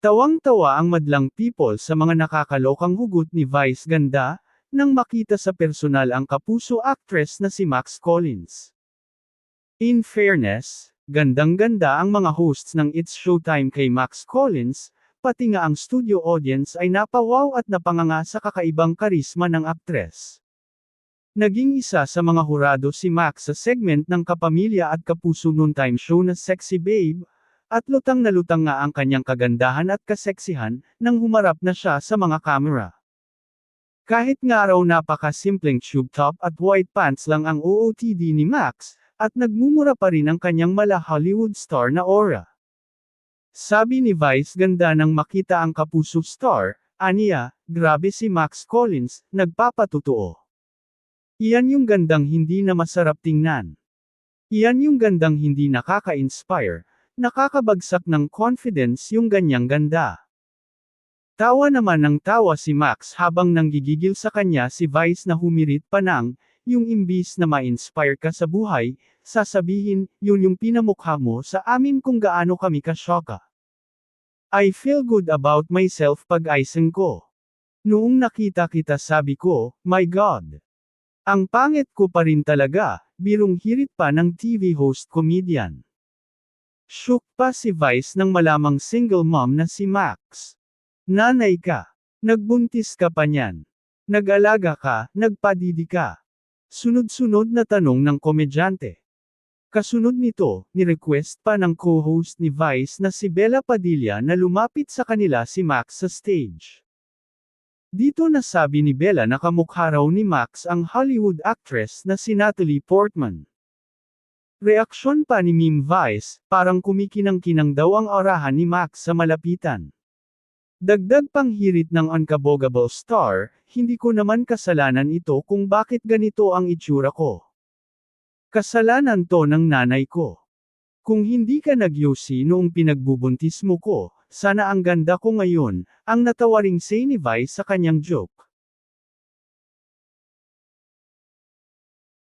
Tawang-tawa ang madlang people sa mga nakakalokang hugot ni Vice Ganda, nang makita sa personal ang kapuso actress na si Max Collins. In fairness, gandang-ganda ang mga hosts ng It's Showtime kay Max Collins, pati nga ang studio audience ay napawaw at napanganga sa kakaibang karisma ng aktres. Naging isa sa mga hurado si Max sa segment ng kapamilya at kapuso noontime show na Sexy Babe, at lutang na lutang nga ang kanyang kagandahan at kaseksihan, nang humarap na siya sa mga kamera. Kahit nga raw napaka-simpleng tube top at white pants lang ang OOTD ni Max, at nagmumura pa rin ang kanyang mala Hollywood star na aura. Sabi ni Vice ganda nang makita ang kapuso star, aniya, grabe si Max Collins, nagpapatutuo. Iyan yung gandang hindi na masarap tingnan. Iyan yung gandang hindi nakaka-inspire, nakakabagsak ng confidence yung ganyang ganda. Tawa naman ng tawa si Max habang nanggigigil sa kanya si Vice na humirit pa ng, yung imbis na ma-inspire ka sa buhay, sasabihin, yun yung pinamukha mo sa amin kung gaano kami kasyoka. I feel good about myself pag icing ko. Noong nakita kita sabi ko, my God. Ang pangit ko pa rin talaga, birong hirit pa ng TV host comedian. Shook pa si Vice nang malamang single mom na si Max. Nanay ka. Nagbuntis ka pa niyan. Nag-alaga ka, nagpadidi ka. Sunod-sunod na tanong ng komedyante. Kasunod nito, ni-request pa ng co-host ni Vice na si Bella Padilla na lumapit sa kanila si Max sa stage. Dito nasabi ni Bella na kamukha raw ni Max ang Hollywood actress na si Natalie Portman. Reaksyon pa ni Meme Vice, parang kumikinang-kinang daw ang orahan ni Max sa malapitan. Dagdag pang hirit ng unkabogable star, hindi ko naman kasalanan ito kung bakit ganito ang itsura ko. Kasalanan to ng nanay ko. Kung hindi ka nagyosi noong pinagbubuntis mo ko, sana ang ganda ko ngayon, ang natawaring say ni Vice sa kanyang joke.